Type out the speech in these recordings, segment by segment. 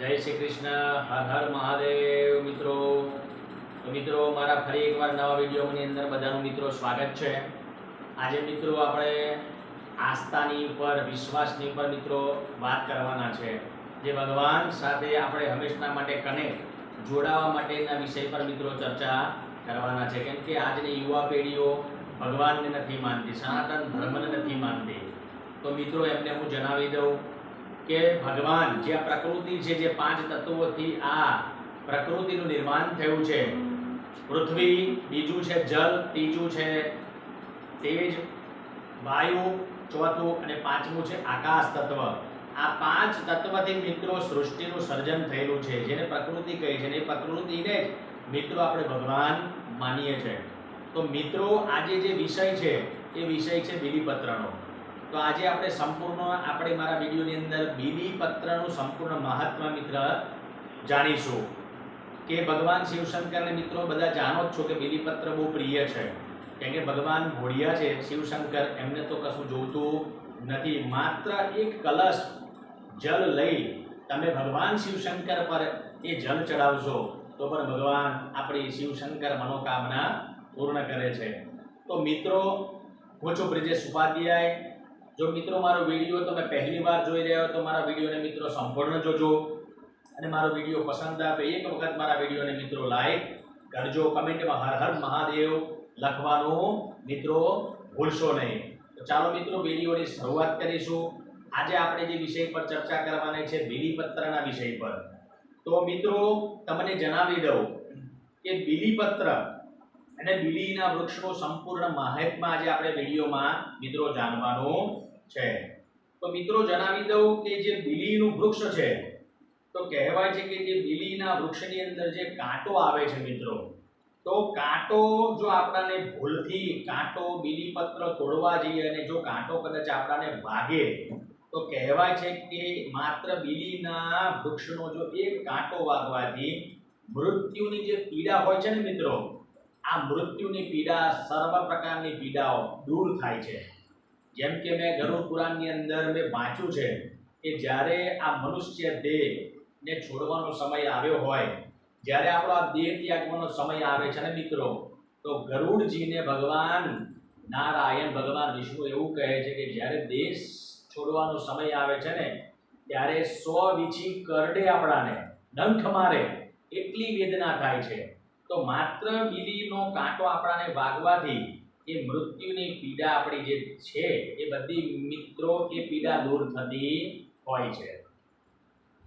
જય શ્રી કૃષ્ણ. હર હર મહાદેવ મિત્રો. તો મિત્રો, મારા ફરી એકવાર નવા વિડીયોની અંદર બધાનું મિત્રો સ્વાગત છે. આજે મિત્રો આપણે આસ્થાની ઉપર, વિશ્વાસની ઉપર મિત્રો વાત કરવાના છે. જે ભગવાન સાથે આપણે હંમેશના માટે કનેક્ટ જોડાવા માટેના વિષય પર મિત્રો ચર્ચા કરવાના છે. કેમ કે આજની યુવા પેઢીઓ ભગવાનને નથી માનતી, સનાતન ધર્મને નથી માનતી. તો મિત્રો, એમને હું જણાવી દઉં. કે ભગવાન જે આ પ્રકૃતિ છે, જે પાંચ તત્વોથી આ પ્રકૃતિનું નિર્માણ થયું છે. પૃથ્વી બીજું છે જલ, ત્રીજું છે તેજ, વાયુ, ચોથું અને પાંચમું છે આકાશ તત્વ. આ પાંચ તત્વથી મિત્રો સૃષ્ટિનું સર્જન થયેલું છે. જેને પ્રકૃતિ કહે છે અને એ પ્રકૃતિને જ મિત્રો આપણે ભગવાન માનીએ છીએ તો મિત્રો, આજે જે વિષય છે, એ વિષય છે બીલીપત્રનો. તો આજે આપણે સંપૂર્ણ આપણે મારા વિડીયોની અંદર બીલીપત્રનું સંપૂર્ણ મહાત્મા મિત્ર જાણીશું. કે ભગવાન શિવશંકરને મિત્રો બધા જાણો જ છો કે બીલીપત્ર બહુ પ્રિય છે. કેમ કે ભગવાન ભોળિયા છે, શિવશંકર એમને તો કશું જોતું નથી. માત્ર એક કલશ, જલ લઈ તમે ભગવાન શિવશંકર પર એ જલ ચડાવશો, તો પણ ભગવાન આપણી શિવશંકર મનોકામના પૂર્ણ કરે છે. તો મિત્રો, હું છું બ્રિજેશ ઉપાધ્યાય. જો મિત્રો મારો વીડિયો તમે પહેલી વાર જોઈ રહ્યા હો તો મારા વિડીયોને મિત્રો સંપૂર્ણ જોજો. અને મારો વીડિયો પસંદ આવે એક વખત મારા વિડીયોને મિત્રો લાઈક કરજો. કમેન્ટમાં હર હર મહાદેવ લખવાનું મિત્રો ભૂલશો નહીં. તો ચાલો મિત્રો વિડીયોની શરૂઆત કરીશું. આજે આપણે જે વિષય પર ચર્ચા કરવાની છે બીલીપત્રના વિષય પર. તો મિત્રો તમને જણાવી દઉં કે બીલીપત્ર અને બીલીના વૃક્ષનું સંપૂર્ણ માહિતમાં આજે આપણે વિડીયોમાં મિત્રો જાણવાનું છે. તો મિત્રો જણાવી દઉં કે જે બીલીનું વૃક્ષ છે, તો કહેવાય છે કે જે બીલીના વૃક્ષની અંદર જે કાંટો આવે છે મિત્રો, તો કાંટો જો આપણાને ભૂલથી કાંટો બીલીપત્ર તોડવા જઈએ અને જો કાંટો કદાચ આપણાને વાગે, તો કહેવાય છે કે માત્ર બીલીના વૃક્ષનો જો એક કાંટો વાગવાથી મૃત્યુની જે પીડા હોય છે ને મિત્રો, આ મૃત્યુની પીડા સર્વ પ્રકારની પીડાઓ દૂર થાય છે. જેમ કે મેં ગરુડ પુરાણની અંદર મેં વાંચ્યું છે કે જ્યારે આ મનુષ્ય દેહ ને છોડવાનો સમય આવ્યો હોય, જ્યારે આપણો આ દેહ ત્યાગવાનો સમય આવે છે ને મિત્રો, તો ગરુડજીને ભગવાન નારાયણ, ભગવાન વિષ્ણુ એવું કહે છે કે જ્યારે દેશ છોડવાનો સમય આવે છે ને, ત્યારે સો વીછી કરડે આપણાને ડંખ મારે, એટલી વેદના થાય છે. તો માત્ર બીલીનો કાંટો આપણાને વાગવાથી એ મૃત્યુની પીડા આપણી જે છે, એ બધી મિત્રો એ પીડા દૂર થતી હોય છે.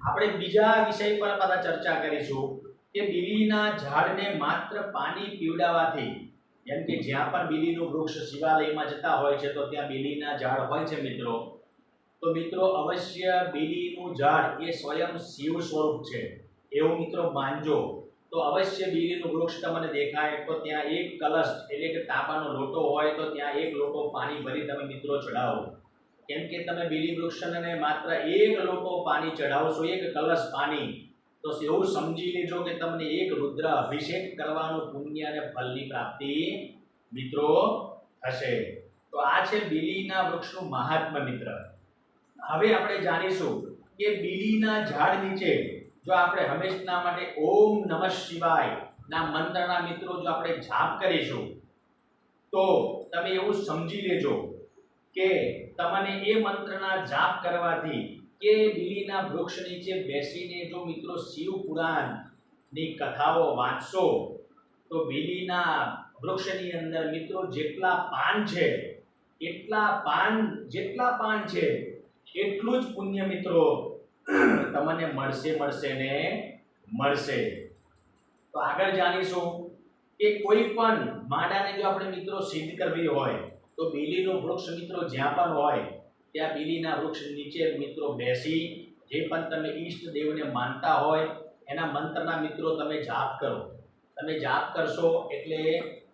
આપણે બીજા વિષય પર પાછા ચર્ચા કરીશું કે બીલીના ઝાડને માત્ર પાણી પીવડાવવાથી, જેમ કે જ્યાં પણ બીલીનું વૃક્ષ શિવાલયમાં જતા હોય છે, તો ત્યાં બીલીના ઝાડ હોય છે મિત્રો. તો મિત્રો, અવશ્ય બીલીનું ઝાડ એ સ્વયં શિવ સ્વરૂપ છે. એવું મિત્રો માનજો. તો અવશ્ય બીલીનું વૃક્ષ તમને દેખાય. તો ત્યાં એક કલશ, એટલે કે તાંબાનો લોટો હોય, તો ત્યાં એક લોટો પાણી ભરી તમે મિત્રો ચઢાવો. કેમ કે તમે બીલી વૃક્ષને માત્ર એક લોટો પાણી ચઢાવશો, એક કલશ પાણી, તો એવું સમજી લેજો કે તમને એક રુદ્ર અભિષેક કરવાનું પુણ્ય અને ફલની પ્રાપ્તિ મિત્રો થશે. તો આ છે બીલીના વૃક્ષનું મહાત્મા મિત્ર. હવે આપણે જાણીશું કે બીલીના ઝાડ નીચે જો આપણે હંમેશના માટે ઓમ નમઃ શિવાય ના મંત્રના મિત્રો જો આપણે જાપ કરીશું, તો તમે એવું સમજી લેજો કે તમને એ મંત્રના જાપ કરવાથી કે બીલીના વૃક્ષ નીચે બેસીને જો મિત્રો શિવ પુરાણની કથાઓ વાંચશો, તો બીલીના વૃક્ષની અંદર મિત્રો જેટલા પાન છે, એટલા પાન, જેટલા પાન છે, એટલું જ પુણ્ય મિત્રો તમને મળશે મળશે ને મળશે. તો આગળ જાણીશું કે કોઈ પણ માડાને જો આપણે મિત્રો સિદ્ધ કરવી હોય, તો બીલીનું વૃક્ષ મિત્રો જ્યાં પણ હોય, ત્યાં બીલીના વૃક્ષ નીચે મિત્રો બેસી, જે પણ તમે ઈષ્ટ દેવને માનતા હોય, એના મંત્રના મિત્રો તમે જાપ કરો. તમે જાપ કરશો એટલે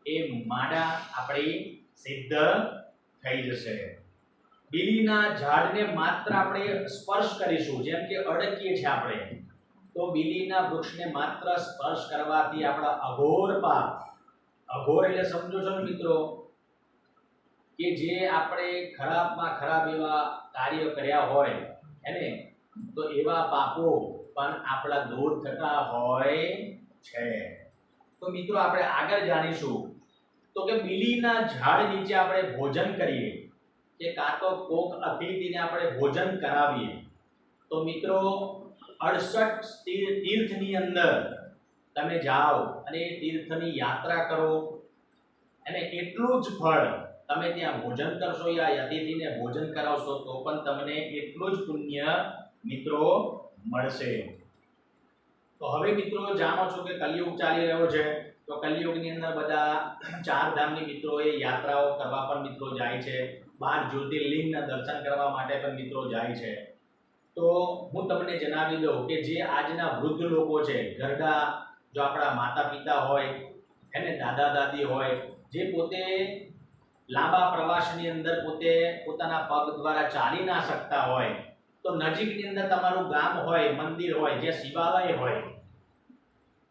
એ માડા આપણી સિદ્ધ થઈ જશે. બીલીના ઝાડને માત્ર આપણે સ્પર્શ કરીશું, જેમ કે અડકીએ છીએ આપણે, તો બીલીના વૃક્ષને માત્ર સ્પર્શ કરવાથી આપણા અઘોર પાપ, અઘોર એટલે સમજો છો ને મિત્રો, કે જે આપણે ખરાબમાં ખરાબ એવા કાર્ય કર્યા હોય એને તો એવા પાપો પણ આપણા દૂર થતા હોય છે. તો મિત્રો, આપણે આગળ જાણીશું, તો કે બીલીના ઝાડ નીચે આપણે ભોજન કરીએ. કે કાં તો કોક અતિથિને આપણે ભોજન કરાવીએ. તો મિત્રો, અડસઠ તીર્થની અંદર તમે જાઓ અને એ તીર્થની યાત્રા કરો. અને એટલું જ ફળ તમે ત્યાં ભોજન કરશો યા અતિથિને ભોજન કરાવશો, તો પણ તમને એટલું જ પુણ્ય મિત્રો મળશે. તો હવે મિત્રો, જાણો છો કે કલયુગ ચાલી રહ્યો છે. તો કલયુગની અંદર બધા ચાર ધામની મિત્રો એ યાત્રાઓ કરવા પણ મિત્રો જાય છે. બાર જ્યોતિર્લિંગના દર્શન કરવા માટે પણ મિત્રો જાય છે. તો હું તમને જણાવી દઉં કે જે આજના વૃદ્ધ લોકો છે, ઘરડા જો આપણા માતા પિતા હોય એને દાદા દાદી હોય, જે પોતે લાંબા પ્રવાસની અંદર પોતે પોતાના પગ દ્વારા ચાલી ના શકતા હોય, તો નજીકની અંદર તમારું ગામ હોય, મંદિર હોય, જે શિવાલય હોય,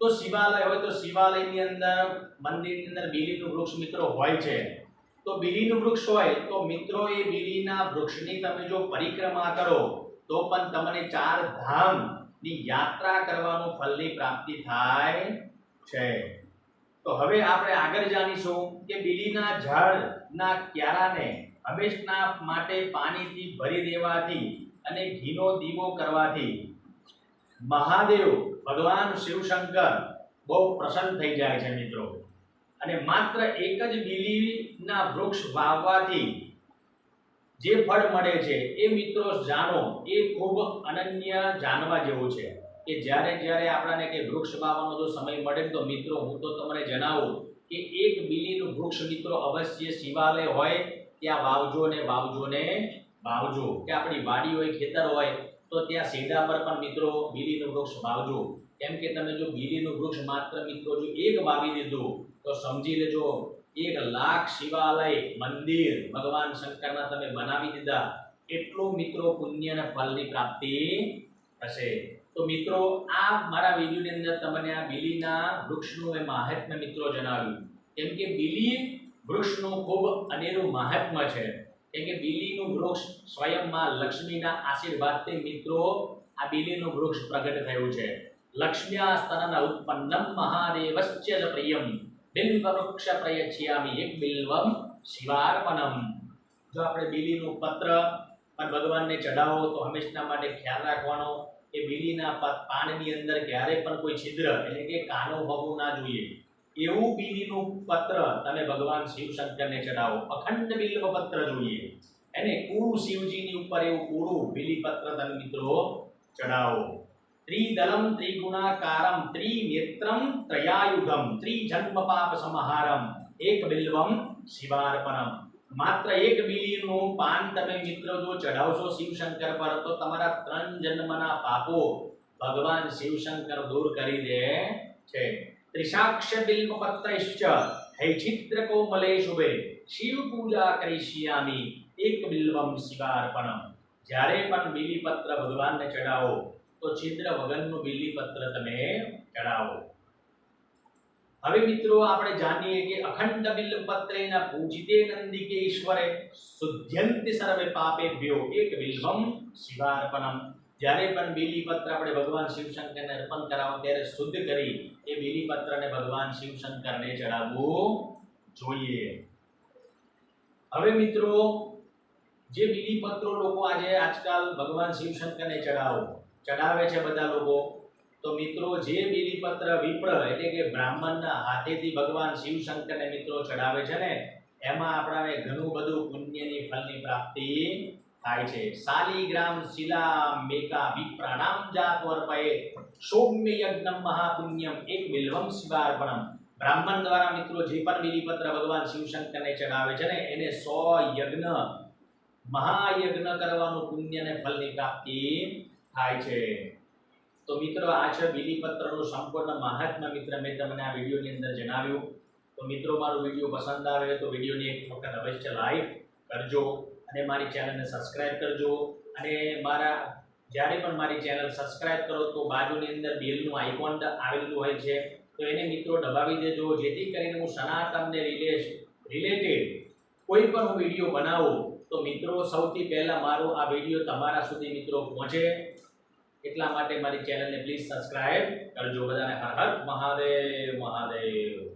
તો શિવાલય હોય, તો શિવાલયની અંદર મંદિરની અંદર બીલીનું વૃક્ષ મિત્રો હોય છે. તો બીલીનું વૃક્ષ હોય તો મિત્રો એ બીલીના વૃક્ષની તમે જો પરિક્રમા કરો, તો પણ તમને ચાર ધામની યાત્રા કરવાનું ફલની પ્રાપ્તિ થાય છે. તો હવે આપણે આગળ જાણીશું કે બીલીના ઝાડના ક્યારાને હંમેશના માટે પાણીથી ભરી દેવાથી અને ઘીનો દીવો કરવાથી મહાદેવ, ભગવાન શિવશંકર બહુ પ્રસન્ન થઈ જાય છે મિત્રો. અને માત્ર એક જ બીલીના વૃક્ષ વાવવાથી જે ફળ મળે છે, એ મિત્રો જાણો, એ ખૂબ અનન્ય જાણવા જેવું છે. કે જ્યારે જ્યારે આપણાને કે વૃક્ષ વાવવાનો જો સમય મળે તો મિત્રો, હું તો તમને જણાવું કે એક બીલીનું વૃક્ષ મિત્રો અવશ્ય શિવાલય હોય, ત્યાં વાવજો ને વાવજો ને વાવજો. કે આપણી વાડી હોય ખેતર હોય, તો ત્યાં સીધા પર પણ મિત્રો બીલીનું વૃક્ષ વાવજો. કેમ કે તમે જો બીલીનું વૃક્ષ માત્ર મિત્રો જો એક વાવી દીધું તો સમજી લેજો એક લાખ શિવાલય, મંદિર ભગવાન શંકરના તમે બનાવી દીધા. એટલું મિત્રો પુણ્ય અને ફળની પ્રાપ્તિ થશે. તો મિત્રો, આ મારા વિડીયોની અંદર તમને આ બીલીના વૃક્ષનું મેં મહાત્મ્ય મિત્રો જણાવ્યું. કેમ કે બીલી વૃક્ષનું ખૂબ અનેરું મહાત્મ્ય છે. કેમ કે બીલીનું વૃક્ષ સ્વયંમાં લક્ષ્મીના આશીર્વાદથી મિત્રો આ બીલીનું વૃક્ષ પ્રગટ થયું છે. લક્ષ્મ્યા સ્તનન ઉત્પન્નમ મહાદેવસ્ય પ્રિયમ. બિલ્વ વૃક્ષ પ્રયચ્છયામિ એક બિલ્વમ શિવાર્પણમ જો આપણે બીલીનું પત્ર પણ ભગવાનને ચડાવો તો હંમેશના માટે ખ્યાલ રાખવાનો કે બીલીના પાનની અંદર ક્યારે પણ કોઈ છિદ્ર એટલે કે કાનો હોવું ના જોઈએ એવું બીલીનું પત્ર તમે ભગવાન શિવશંકરને ચડાવો અખંડ બિલ્વ પત્ર જોઈએ એને કુરુ શિવજીની ઉપર એવું કુરુ બિલી પત્ર તમે મિત્રો ચડાવો ત્રિદલમ ત્રિગુણાકારમ ત્રિનેત્રમ ત્રયાયુગમ ત્રિજન્મ પાપ સમહારમ એક બિલ્વમ શિવાર્પણમ માત્ર એક બિલીનું પાન તમે મિત્રો જો ચઢાવશો શિવશંકર પર તો તમારા ત્રણ જન્મના પાપો ભગવાન શિવશંકર દૂર કરી દે છે ત્રિશાક્ષ બિલ્વ પત્રશ્ચ હૈચિત્ર કોમલે શુભે શિવ પૂજા કરીષ્યામિ એક બિલ્વમ શિવાર્પણમ જ્યારે પણ બિલીપત્ર ભગવાનને ચડાવો તો છિદ્ર વગરનું બીલીપત્ર તમે ચડાવો હવે મિત્રો આપણે જાણીએ કે અખંડ બિલ્વપત્રેન પૂજિતે નંદિકે ઈશ્વરે શુદ્ધ્યંતિ સર્વે પાપેભ્યો એક બિલ્વમ શિવાર્પણમ જ્યારે પણ બીલીપત્ર આપણે ભગવાન શિવશંકરને અર્પણ કરાવો ત્યારે શુદ્ધ કરી એ બીલીપત્રને ભગવાન શિવશંકરને ચડાવવું જોઈએ હવે મિત્રો જે બીલીપત્રો લોકો આજે આજકાલ ભગવાન શિવશંકરને ચડાવો ચડાવે છે બધા લોકો. તો મિત્રો, જે બીલીપત્ર વિપ્ર એટલે કે બ્રાહ્મણના હાથેથી ભગવાન શિવશંકરને મિત્રો ચડાવે છે ને, એમાં આપણાને ઘણું બધું પુણ્યની ફળની પ્રાપ્તિ થાય છે. શાલિગ્રામ શિલા મેકા વિપ્રાણામ જાત વર્પયે સૌમ્ય યજ્ઞમ મહાપુણ્યમ એક બિલ્વમ શિવાર્પણમ. બ્રાહ્મણ દ્વારા મિત્રો, જે પણ બીલીપત્ર ભગવાન શિવશંકરને ચડાવે છે ને, એને સો યજ્ઞ મહાયજ્ઞ કરવાનું પુણ્યને ફળની પ્રાપ્તિ થાય છે. તો મિત્રો, આ છે બીલીપત્રનું સંપૂર્ણ મહાત્મા મિત્ર. મેં તમને આ વિડીયોની અંદર જણાવ્યું. તો મિત્રો, મારો વીડિયો પસંદ આવે તો વિડીયોને એક વખત અવશ્ય લાઈક કરજો અને મારી ચેનલને સબસ્ક્રાઇબ કરજો. અને મારા, જ્યારે પણ મારી ચેનલ સબસ્ક્રાઇબ કરો તો બાજુની અંદર બેલનું આઇકોન આવેલું હોય છે. તો એને મિત્રો દબાવી દેજો. જેથી કરીને હું સનાતનને રિલે રિલેટેડ કોઈ પણ હું વીડિયો બનાવું, તો મિત્રો સૌથી પહેલાં મારો આ વીડિયો તમારા સુધી મિત્રો પહોંચે. એટલા માટે મારી ચેનલને પ્લીઝ સબસ્ક્રાઇબ કરજો બધાને. હર હર મહાદેવ મહાદેવ.